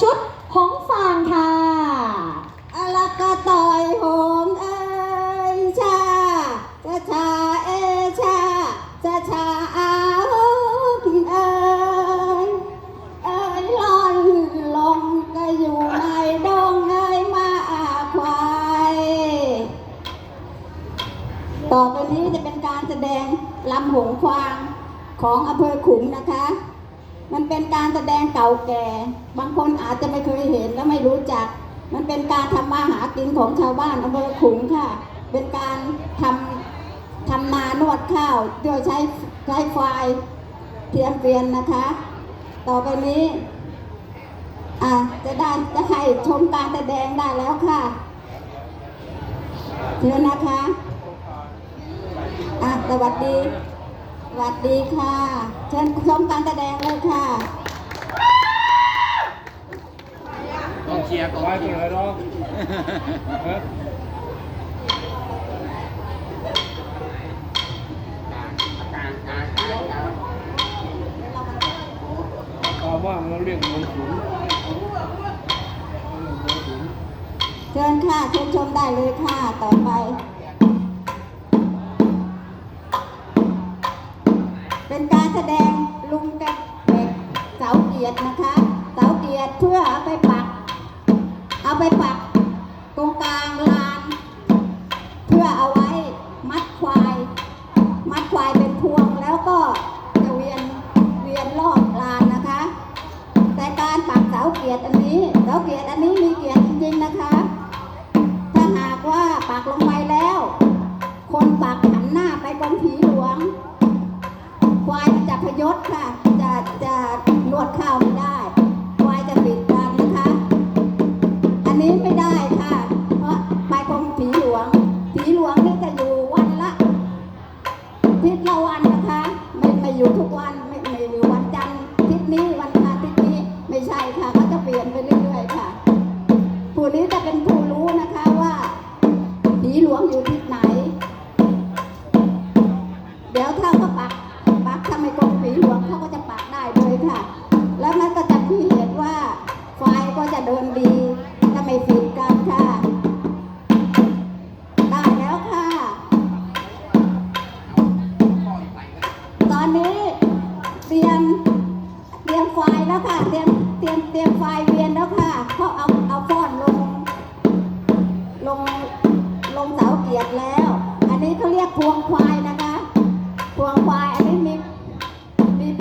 ชุดหงฟางค่ะอะละกะต่อยหงเอ้ยชาชาชาเอชาชาชาอาเอ้ยเอ้ยลอนลงก็อยู่ในดงเอ้ยมาอาควายต่อไปนี้จะเป็นการแสดงลำหงควางของอำเภอขุมนะคะ มันเป็นการแสดงเก่าแก่ บางคนอาจจะไม่เคยเห็นและไม่รู้จัก มันเป็นการทำมาหากินของชาวบ้านอำเภอขุมค่ะ เป็นการทำทำนานวดข้าวโดยใช้ใช้ไฟเทียมเกวียนนะคะ ต่อไปนี้อะจะได้จะให้ชมการแสดงได้แล้วค่ะเชิญนะคะอะสวัสดี สวัสดีค่ะ เชิญชมการแสดงเลยค่ะกองเชียร์กองไว้เชีตัยวร์ไหนร้องฮะตามว่าเราเรียกมงขุนเชิญค่ะเชิญชมได้เลยค่ะ ต่อไป แสดงลุงกับเด็กเสาเกียรตินะคะเสาเกียรติเพื่อเอาไปปัก เอาไปปัก ตรงกลางลาน เพื่อเอา ค่ะผู้นี้จะเป็นผู้รู้นะคะว่าผีหลวงอยู่ที่ไหน เดี๋ยวถ้าเขาปักปักทำไมกรมผีหลวงเขาก็จะปักได้เลยค่ะ แล้วมันก็จะมีเหตุว่าไฟก็จะเดินดี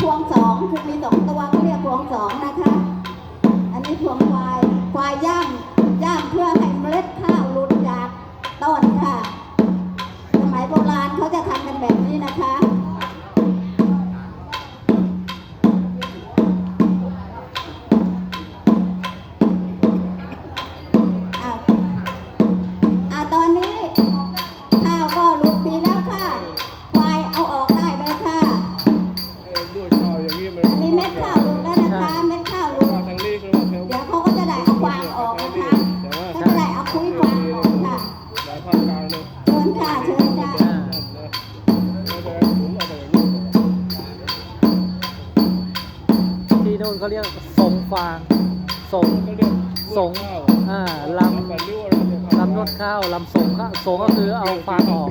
พวงสองคือมีสองตัวเขาเรียกพวงสอง เขาเรียกสงฟางสงเขาเรียกสงข้าวอ่าลลำแบบนิ้วอะไรเนี่ยำลำนวดข้าวลำสงข้าวสงก็คือเอาฟางออก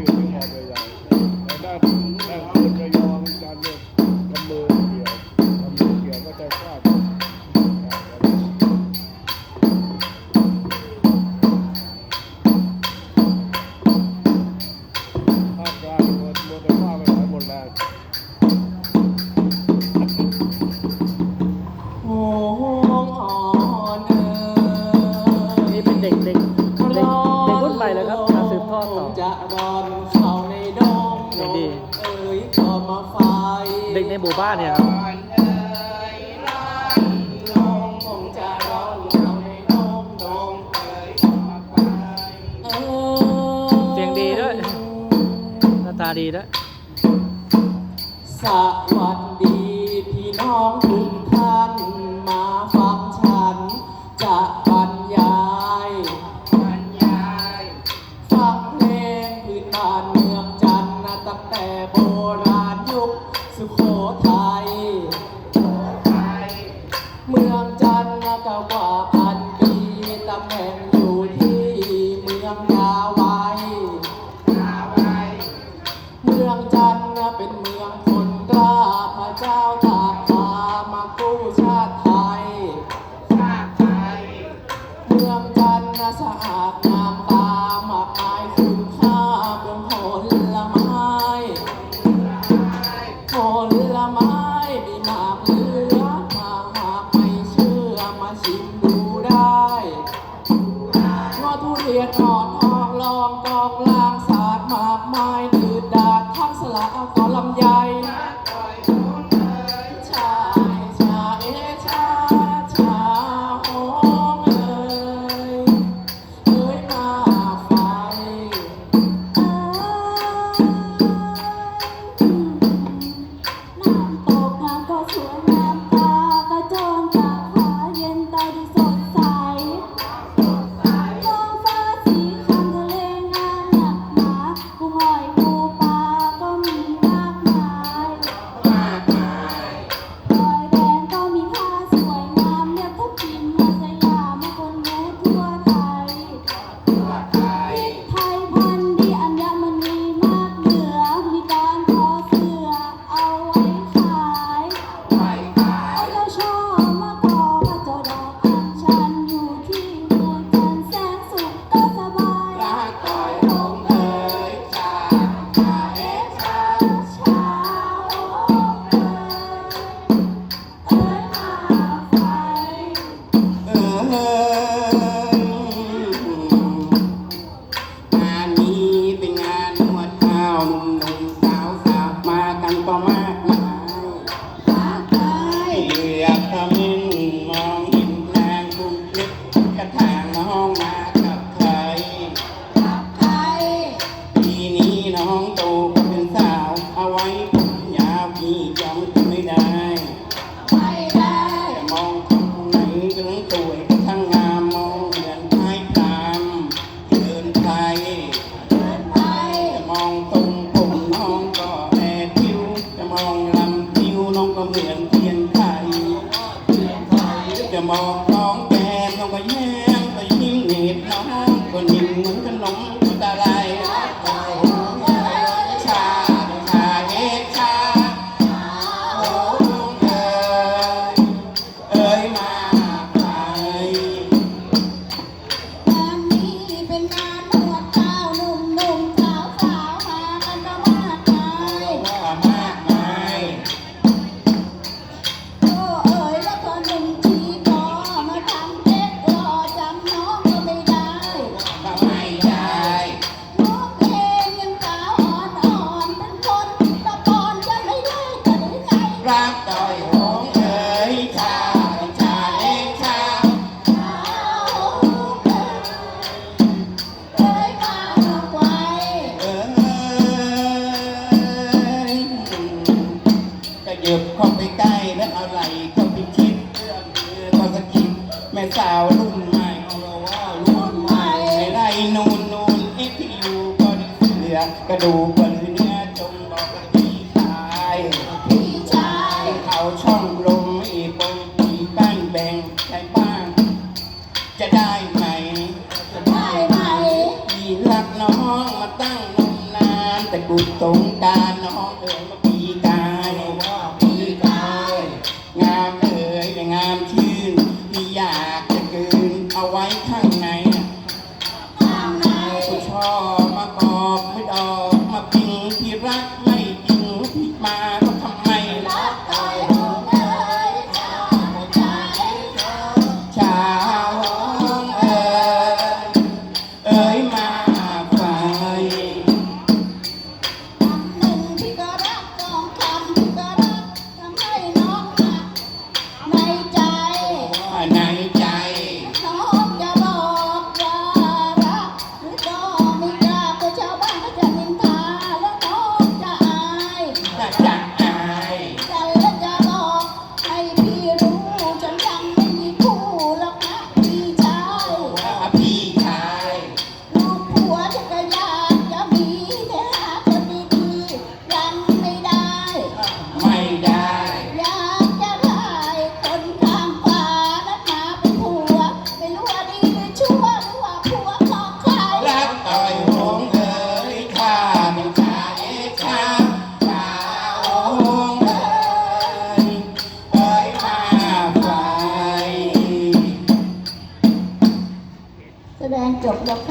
ในหมู่บ้านเนี่ยครับเอ้ยร้านลงคงจะรอนเข้าในดงดงเอ้ยก็มาไฟเอ้ยเสียงดีด้วยหน้าตาดีด้วยสวัสดีพี่น้องทุกท่านมาฟังฉัน จะบรรยายบรรยายฟังเพลงพื้นบ้านเมืองจันทร์นะตั้งแต่โบราณยุค สุโขทัย your thought Oh. ข้อไปใกล้และอะไรลเข้าไปคิดเรื่องเธอพอสกิดแม่สาวรุ่นใหม่เอาเราว่ารุ่นใหม่ไม่ไรนูนนูนเอฟยูก็ไดีเหลืกระดูกบนเนื้อจงบอกกับพี่ชายพี่ชายเขาช่องลมอีบงปีบ้านแบ่งใช้บ้าง จะได้ไหมจะได้ไหมพี่รักน้องมาตั้งนมนานแต่กูสงการน้องเอ๋มาปีกายว่าาม่ที่อยากจะกืนเอาไว้ข้าง แส